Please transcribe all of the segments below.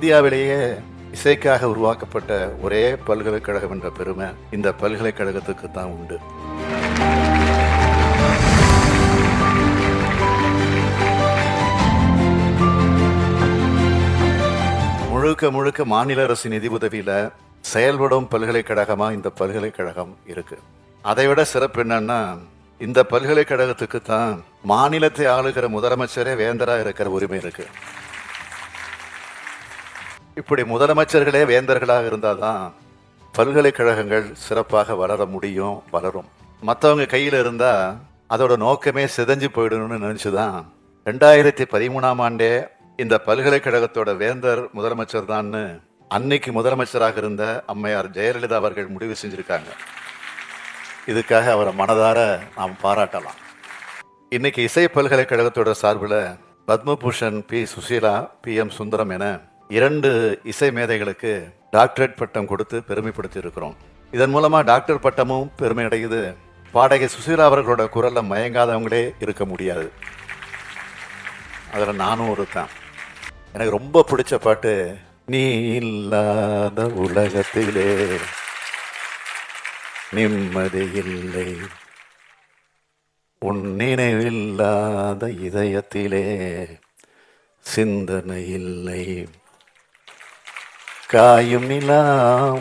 இந்தியாவிலேயே இசைக்காக உருவாக்கப்பட்ட ஒரே பல்கலைக்கழகம் என்ற பெருமை இந்த பல்கலைக்கழகத்துக்கு தான் உண்டு. முழுக்க முழுக்க மாநில அரசு நிதி உதவியில செயல்படும் பல்கலைக்கழகமா இந்த பல்கலைக்கழகம் இருக்கு. அதை விட சிறப்பு என்னன்னா இந்த பல்கலைக்கழகத்துக்கு தான் மாநிலத்தை ஆளுகிற முதலமைச்சரே வேந்தரா இருக்கிற உரிமை இருக்கு. இப்படி முதலமைச்சர்களே வேந்தர்களாக இருந்தால் தான் பல்கலைக்கழகங்கள் சிறப்பாக வளர முடியும் வளரும். மற்றவங்க கையில் இருந்தால் அதோட நோக்கமே சிதஞ்சு போயிடணும்னு நினைச்சுதான் ரெண்டாயிரத்தி பதிமூணாம் ஆண்டே இந்த பல்கலைக்கழகத்தோட வேந்தர் முதலமைச்சர் தான்னு அன்னைக்கு முதலமைச்சராக இருந்த அம்மையார் ஜெயலலிதா அவர்கள் முடிவு செஞ்சுருக்காங்க. இதுக்காக அவரை மனதார நாம் பாராட்டலாம். இன்னைக்கு இசை பல்கலைக்கழகத்தோட சார்பில் Padma Bhushan P. Susheela P. M. Sundaram என இரண்டு இசை மேதைகளுக்கு டாக்டரேட் பட்டம் கொடுத்து பெருமைப்படுத்தி இருக்கிறோம் இதன் மூலமாக டாக்டர் பட்டமும் பெருமை அடையுது பாடகை சுசீலா அவர்களோட குரலில் மயங்காதவங்களே இருக்க முடியாது. அதில் நானும் ஒருத்தன். எனக்கு ரொம்ப பிடிச்ச பாட்டு நீ இல்லாத உலகத்திலே நிம்மதி இல்லை. உன் நினைவில்லாத இதயத்திலே சிந்தனை இல்லை. காயும் நிலா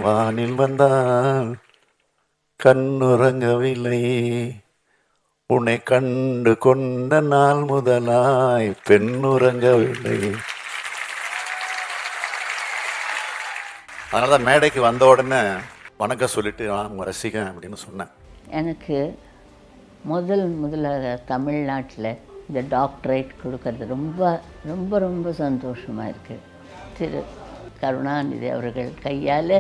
வானில் வந்தால் கண்ணுறங்கவில்லை. உன்னை கண்டு கொண்ட நாள் முதலாய் பெண்ணுறங்கவில்லை. அதனால தான் மேடைக்கு வந்த உடனே வணக்கம் சொல்லிட்டு நான் உங்கள் ரசிகன் அப்படின்னு சொன்னேன். எனக்கு முதல் முதலாக தமிழ்நாட்டில் இந்த டாக்டரேட் கொடுக்கறது ரொம்ப ரொம்ப ரொம்ப சந்தோஷமாக இருக்குது திரு கருணாநிதி அவர்கள் கையால்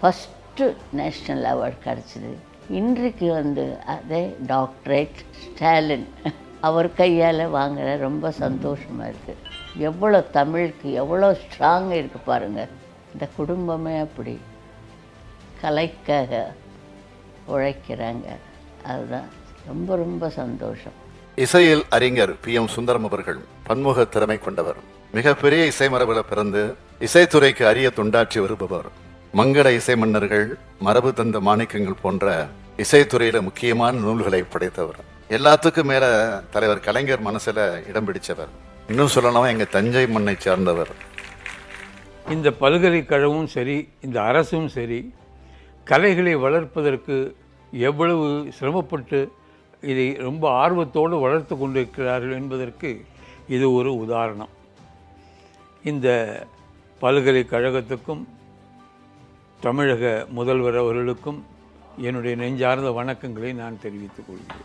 ஃபஸ்ட்டு நேஷ்னல் அவார்டு கிடச்சிது. இன்றைக்கு வந்து அதே டாக்டரேட் ஸ்டாலின் அவர் கையால் வாங்குற ரொம்ப சந்தோஷமாக இருக்குது எவ்வளோ தமிழுக்கு எவ்வளோ ஸ்ட்ராங்காக இருக்குது பாருங்கள் இந்த குடும்பமே அப்படி கலைக்காக உழைக்கிறாங்க. அதுதான் ரொம்ப ரொம்ப சந்தோஷம். இசையில் அறிஞர் பி எம் சுந்தரம் அவர்கள் பன்முக திறமை கொண்டவர். மிகப்பெரிய இசை மரபில் பிறந்து இசைத்துறைக்கு அரிய துண்டாற்றி வருபவர் மங்கள இசை மன்னர்கள் மரபு தந்த மாணிக்கங்கள் போன்ற இசைத்துறையில முக்கியமான நூல்களை படைத்தவர். எல்லாத்துக்கும் மேல தலைவர் கலைஞர் மனசுல இடம் பிடிச்சவர். இன்னும் சொல்லணும் எங்க தஞ்சை மண்ணை சார்ந்தவர். இந்த பல்கலைக்கழகமும் சரி இந்த அரசும் சரி கலைகளை வளர்ப்பதற்கு எவ்வளவு சிரமப்பட்டு இதை ரொம்ப ஆர்வத்தோடு வளர்த்து கொண்டிருக்கிறார்கள் என்பதற்கு இது ஒரு உதாரணம். இந்த பல்கலைக்கழகத்துக்கும் தமிழக முதல்வர் அவர்களுக்கும் என்னுடைய நெஞ்சார்ந்த வணக்கங்களை நான் தெரிவித்துக் கொள்கிறேன்.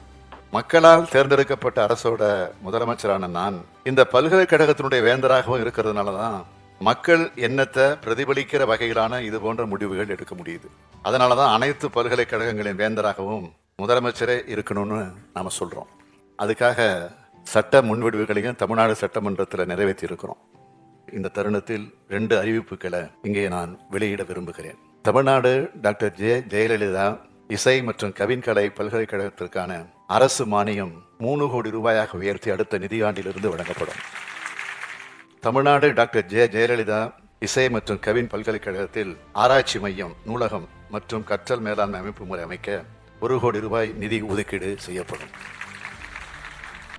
மக்களால் தேர்ந்தெடுக்கப்பட்ட அரசோட முதலமைச்சரான நான் இந்த பல்கலைக்கழகத்தினுடைய வேந்தராகவும் இருக்கிறதுனால தான் மக்கள் எண்ணத்தை பிரதிபலிக்கிற வகையிலான இது போன்ற முடிவுகள் எடுக்க முடியுது. அதனால தான் அனைத்து பல்கலைக்கழகங்களின் வேந்தராகவும் முதலமைச்சரே இருக்கணும்னு நாம் சொல்கிறோம் அதுக்காக சட்ட முன்வடிவுகளையும் தமிழ்நாடு சட்டமன்றத்தில் நிறைவேற்றி இருக்கிறோம் இந்த தருணத்தில் ரெண்டு அறிவிப்புகளை இங்கே நான் வெளியிட விரும்புகிறேன். Tamil Nadu doctor J. ஜெயலலிதா இசை மற்றும் கவின்கலை பல்கலைக்கழகத்திற்கான அரசு மானியம் மூணு கோடி ரூபாயாக உயர்த்தி அடுத்த நிதியாண்டிலிருந்து வழங்கப்படும். Tamil Nadu doctor J. ஜெயலலிதா இசை மற்றும் கவின் பல்கலைக்கழகத்தில் ஆராய்ச்சி மையம் நூலகம் மற்றும் கற்றல் மேலாண்மை அமைப்பு முறை அமைக்க ஒரு கோடி ரூபாய் நிதி ஒதுக்கீடு செய்யப்படும்.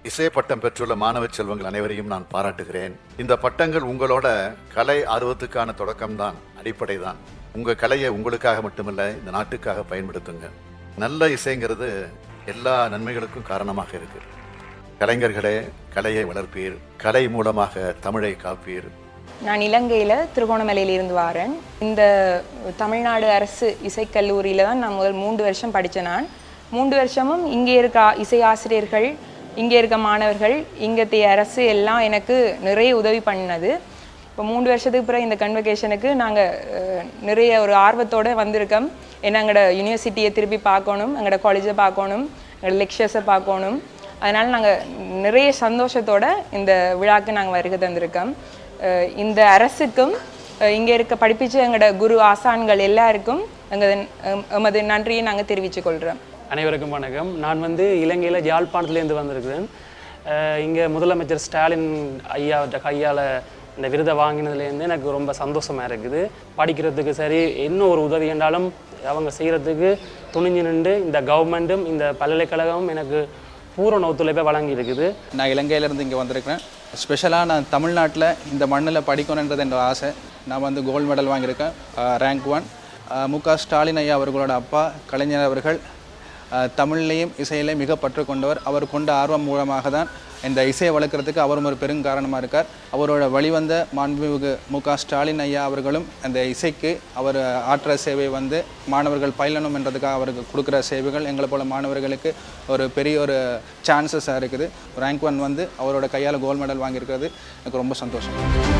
இசை பட்டம் பெற்றுள்ள மாணவ செல்வங்கள் அனைவரையும் நான் பாராட்டுகிறேன். இந்த பட்டங்கள் உங்களோட கலை ஆர்வத்துக்கான தொடக்கம்தான் அடிப்படை தான் உங்கள் கலையை உங்களுக்காக மட்டுமல்ல இந்த நாட்டுக்காக பயன்படுத்துங்க. நல்ல இசைங்கிறது எல்லா நன்மைகளுக்கும் காரணமாக இருக்கு. கலைஞர்களே கலையை வளர்ப்பீர். கலை மூலமாக தமிழை காப்பீர். நான் இலங்கையில் திருகோணமலையிலிருந்து வாரேன். இந்த தமிழ்நாடு அரசு இசைக்கல்லூரியில் தான் நான் முதல் மூன்று வருஷம் படித்தேன் நான். மூன்று வருஷமும் இங்கே இருக்க இசை ஆசிரியர்கள் இங்கே இருக்க மாணவர்கள் இங்கத்தைய அரசு எல்லாம் எனக்கு நிறைய உதவி பண்ணது இப்போ மூன்று வருஷத்துக்கு பிறகு இந்த கன்வகேஷனுக்கு நாங்கள் நிறைய ஒரு ஆர்வத்தோடு வந்திருக்கோம். ஏன்னா எங்களோட யூனிவர்சிட்டியை திருப்பி பார்க்கணும் எங்களோட காலேஜை பார்க்கணும் எங்களோட லெக்சர்ஸை பார்க்கணும். அதனால் நாங்கள் நிறைய சந்தோஷத்தோடு இந்த விழாக்கு நாங்கள் வருகை தந்திருக்கோம். இந்த அரசுக்கும் இங்கே இருக்க படிப்பிச்ச எங்களோட குரு ஆசான்கள் எல்லாருக்கும் எங்கள் எமது நன்றியை நாங்கள் தெரிவித்துக் கொள்கிறோம் அனைவருக்கும் வணக்கம். நான் வந்து இலங்கையில் யாழ்ப்பாணத்துலேருந்து வந்திருக்கிறேன். இங்கே முதலமைச்சர் ஸ்டாலின் ஐயா கையால் இந்த விருதை வாங்கினதுலேருந்து எனக்கு ரொம்ப சந்தோஷமாக இருக்குது. படிக்கிறதுக்கு சரி என்ன ஒரு உதவி என்றாலும் அவங்க செய்கிறதுக்கு துணிஞ்சு நின்று இந்த கவர்மெண்ட்டும் இந்த பல்கலைக்கழகமும் எனக்கு பூரண ஒத்துழைப்பை வழங்கி இருக்குது நான் இலங்கையிலேருந்து இங்கே வந்திருக்கிறேன். ஸ்பெஷலாக நான் தமிழ்நாட்டில் இந்த மண்ணில் படிக்கணுன்றது என்ற ஆசை. நான் வந்து கோல்டு மெடல் வாங்கியிருக்கேன். ரேங்க் ஒன் மு க ஸ்டாலின் ஐயா அவர்களோட அப்பா கலைஞர் அவர்கள் தமிழ்லையும் இசையிலையும் மிக பற்று கொண்டவர் அவர் கொண்ட ஆர்வம் மூலமாக தான் இந்த இசையை வளர்க்குறதுக்கு அவரும் ஒரு பெருங்காரணமாக இருக்கார். அவரோட வழிவந்த மாண்புமிகு மு க ஸ்டாலின் ஐயா அவர்களும் அந்த இசைக்கு அவர் ஆற்ற சேவை வந்து மாணவர்கள் பயிலணும் என்றதுக்காக அவருக்கு கொடுக்குற சேவைகள் எங்களை போல மாணவர்களுக்கு ஒரு பெரிய ஒரு சான்சஸாக இருக்குது. ரேங்க் ஒன் வந்து அவரோட கையால் கோல்டு மெடல் வாங்கியிருக்கிறது. எனக்கு ரொம்ப சந்தோஷம்.